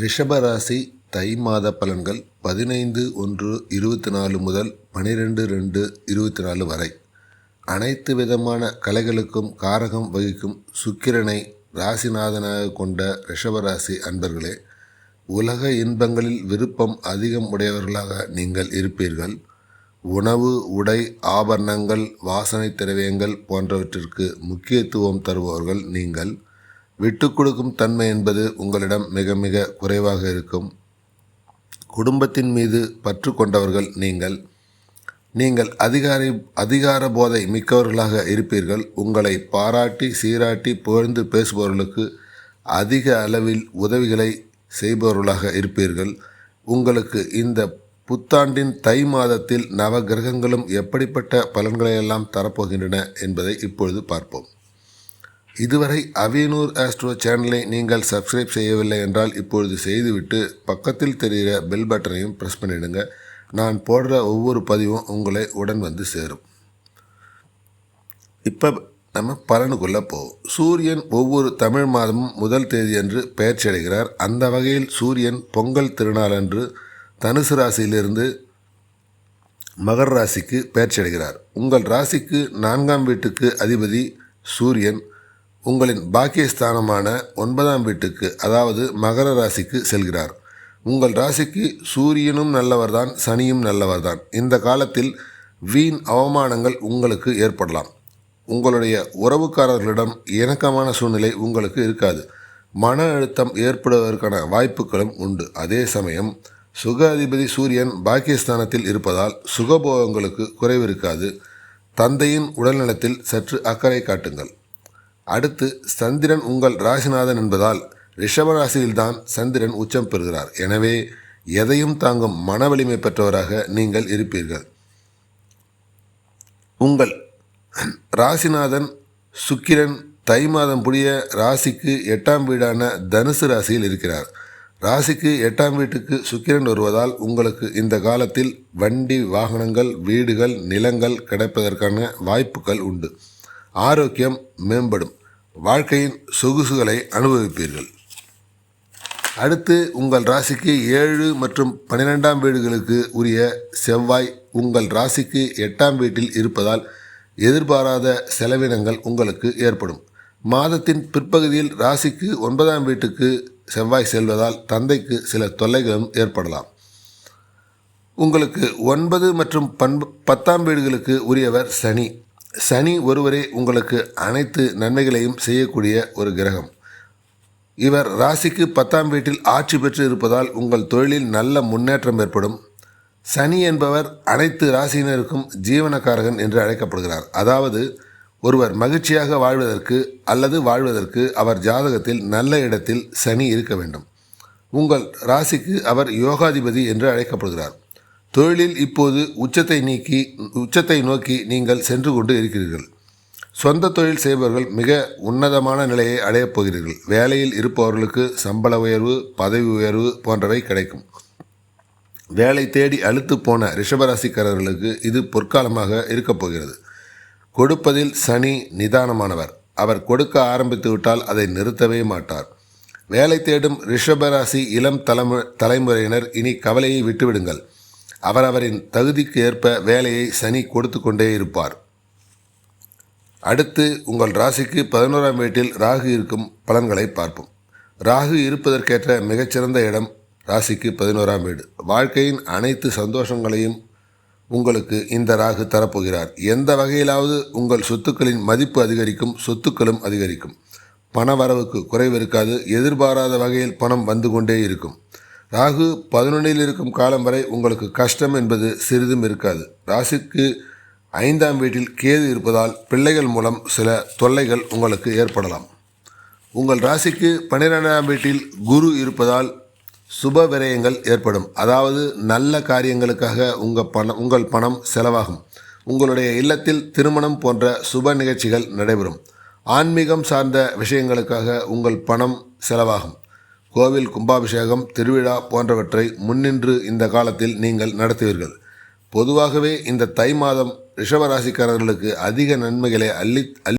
ரிஷபராசி தை மாத பலன்கள் பதினைந்து ஒன்று இருபத்தி நாலு முதல் பனிரெண்டு ரெண்டு இருபத்தி நாலு வரை. அனைத்து விதமான கலைகளுக்கும் காரகம் வகிக்கும் சுக்கிரனை ராசிநாதனாக கொண்ட ரிஷபராசி அன்பர்களே உலக இன்பங்களில் விருப்பம் அதிகம் உடையவர்களாக நீங்கள் இருப்பீர்கள். உணவு உடை ஆபரணங்கள் வாசனை திரவியங்கள் போன்றவற்றிற்கு முக்கியத்துவம் தருபவர்கள் நீங்கள். விட்டு கொடுக்கும் தன்மை என்பது உங்களிடம் மிக மிக குறைவாக இருக்கும். குடும்பத்தின் மீது பற்று கொண்டவர்கள் நீங்கள் நீங்கள் அதிகாரி அதிகார போதை மிக்கவர்களாக இருப்பீர்கள். உங்களை பாராட்டி சீராட்டி புகழ்ந்து பேசுபவர்களுக்கு அதிக அளவில் உதவிகளை செய்பவர்களாக இருப்பீர்கள். உங்களுக்கு இந்த புத்தாண்டின் தை மாதத்தில் நவகிரகங்களும் எப்படிப்பட்ட பலன்களையெல்லாம் தரப்போகின்றன என்பதை இப்பொழுது பார்ப்போம். இதுவரை அவினூர் ஆஸ்ட்ரோ சேனலை நீங்கள் சப்ஸ்கிரைப் செய்யவில்லை என்றால் இப்பொழுது செய்துவிட்டு பக்கத்தில் தெரிகிற பெல் பட்டனையும் ப்ரெஸ் பண்ணிவிடுங்க நான் போடுற ஒவ்வொரு பதிவும் உங்களை உடன் வந்து சேரும். இப்போ நம்ம பலனுக்குள்ளே போவோம் சூரியன் ஒவ்வொரு தமிழ் மாதமும் முதல் தேதியன்று பெயர்ச்சி அடைகிறார். அந்த வகையில் சூரியன் பொங்கல் திருநாளன்று தனுசு ராசியிலிருந்து மகர ராசிக்கு பெயர்ச்சி அடைகிறார். உங்கள் ராசிக்கு நான்காம் வீட்டுக்கு அதிபதி சூரியன். உங்களின் பாக்கியஸ்தானமான ஒன்பதாம் வீட்டுக்கு அதாவது மகர ராசிக்கு செல்கிறார். உங்கள் ராசிக்கு சூரியனும் நல்லவர்தான் சனியும் நல்லவர்தான். இந்த காலத்தில் வீண் அவமானங்கள் உங்களுக்கு ஏற்படலாம். உங்களுடைய உறவுக்காரர்களிடம் இணக்கமான சூழ்நிலை உங்களுக்கு இருக்காது. மன அழுத்தம் ஏற்படுவதற்கான வாய்ப்புகளும் உண்டு. அதே சமயம் சுக அதிபதி சூரியன் பாக்கியஸ்தானத்தில் இருப்பதால் சுகபோகங்களுக்கு குறைவு இருக்காது. தந்தையின் உடல்நலத்தில் சற்று அக்கறை காட்டுங்கள். அடுத்து சந்திரன் உங்கள் ராசிநாதன் என்பதால் ரிஷபராசியில்தான் சந்திரன் உச்சம் பெறுகிறார். எனவே எதையும் தாங்கும் மன வலிமை பெற்றவராக நீங்கள் இருப்பீர்கள். உங்கள் ராசிநாதன் சுக்கிரன் தை மாதம் புரிய ராசிக்கு எட்டாம் வீடான தனுசு ராசியில் இருக்கிறார். ராசிக்கு எட்டாம் வீட்டுக்கு சுக்கிரன் வருவதால் உங்களுக்கு இந்த காலத்தில் வண்டி வாகனங்கள் வீடுகள் நிலங்கள் கிடைப்பதற்கான வாய்ப்புகள் உண்டு. ஆரோக்கியம் மேம்படும். வாழ்க்கையின் சொகுசுகளை அனுபவிப்பீர்கள். அடுத்து உங்கள் ராசிக்கு ஏழு மற்றும் பன்னிரெண்டாம் வீடுகளுக்கு உரிய செவ்வாய் உங்கள் ராசிக்கு எட்டாம் வீட்டில் இருப்பதால் எதிர்பாராத செலவினங்கள் உங்களுக்கு ஏற்படும். மாதத்தின் பிற்பகுதியில் ராசிக்கு ஒன்பதாம் வீட்டுக்கு செவ்வாய் செல்வதால் தந்தைக்கு சில தொல்லைகளும் ஏற்படலாம். உங்களுக்கு ஒன்பது மற்றும் பண்பு பத்தாம் வீடுகளுக்கு உரியவர் சனி. சனி ஒருவரே உங்களுக்கு அனைத்து நன்மைகளையும் செய்யக்கூடிய ஒரு கிரகம். இவர் ராசிக்கு பத்தாம் வீட்டில் ஆட்சி பெற்று இருப்பதால் உங்கள் தொழிலில் நல்ல முன்னேற்றம் ஏற்படும். சனி என்பவர் அனைத்து ராசியினருக்கும் ஜீவனக்காரகன் என்று அழைக்கப்படுகிறார். அதாவது ஒருவர் மகிழ்ச்சியாக வாழ்வதற்கு அல்லது வாழ்வதற்கு அவர் ஜாதகத்தில் நல்ல இடத்தில் சனி இருக்க வேண்டும். உங்கள் ராசிக்கு அவர் யோகாதிபதி என்று அழைக்கப்படுகிறார். தொழிலில் இப்போது உச்சத்தை நீக்கி உச்சத்தை நோக்கி நீங்கள் சென்று கொண்டு இருக்கிறீர்கள். சொந்த தொழில் செய்பவர்கள் மிக உன்னதமான நிலையை அடையப் போகிறீர்கள். வேலையில் இருப்பவர்களுக்கு சம்பள உயர்வு பதவி உயர்வு போன்றவை கிடைக்கும். வேலை தேடி அழுத்து போன ரிஷபராசிக்காரர்களுக்கு இது பொற்காலமாக இருக்கப் போகிறது. கொடுப்பதில் சனி நிதானமானவர். அவர் கொடுக்க ஆரம்பித்து விட்டால் அதை நிறுத்தவே மாட்டார். வேலை தேடும் ரிஷபராசி இளம் தலைமு தலைமுறையினர் இனி கவலையை விட்டுவிடுங்கள். அவரவரின் தகுதிக்கு ஏற்ப வேலையை சனி கொடுத்து கொண்டே இருப்பார். அடுத்து உங்கள் ராசிக்கு பதினோராம் வீட்டில் ராகு இருக்கும் பலன்களை பார்ப்போம். ராகு இருப்பதற்கேற்ற மிகச்சிறந்த இடம் ராசிக்கு பதினோராம் வீடு. வாழ்க்கையின் அனைத்து சந்தோஷங்களையும் உங்களுக்கு இந்த ராகு தரப்போகிறார். எந்த வகையிலாவது உங்கள் சொத்துக்களின் மதிப்பு அதிகரிக்கும் சொத்துக்களும் அதிகரிக்கும். பண வரவுக்கு குறைவு இருக்காது எதிர்பாராத வகையில் பணம் வந்து கொண்டே இருக்கும். ராகு பதினொன்றில் இருக்கும் காலம் வரை உங்களுக்கு கஷ்டம் என்பது சிறிதும் இருக்காது. ராசிக்கு ஐந்தாம் வீட்டில் கேது இருப்பதால் பிள்ளைகள் மூலம் சில தொல்லைகள் உங்களுக்கு ஏற்படலாம். உங்கள் ராசிக்கு பன்னிரெண்டாம் வீட்டில் குரு இருப்பதால் சுப விரயங்கள் ஏற்படும். அதாவது நல்ல காரியங்களுக்காக உங்கள் பணம் உங்கள் பணம் செலவாகும். உங்களுடைய இல்லத்தில் திருமணம் போன்ற சுப நிகழ்ச்சிகள் நடைபெறும். ஆன்மீகம் சார்ந்த விஷயங்களுக்காக உங்கள் பணம் செலவாகும். கோவில் கும்பாபிஷேகம் திருவிழா போன்றவற்றை முன்னின்று இந்த காலத்தில் நீங்கள் நடத்துவீர்கள். பொதுவாகவே இந்த தை மாதம் ரிஷபராசிக்காரர்களுக்கு அதிக நன்மைகளை அள்ளி அள்ளி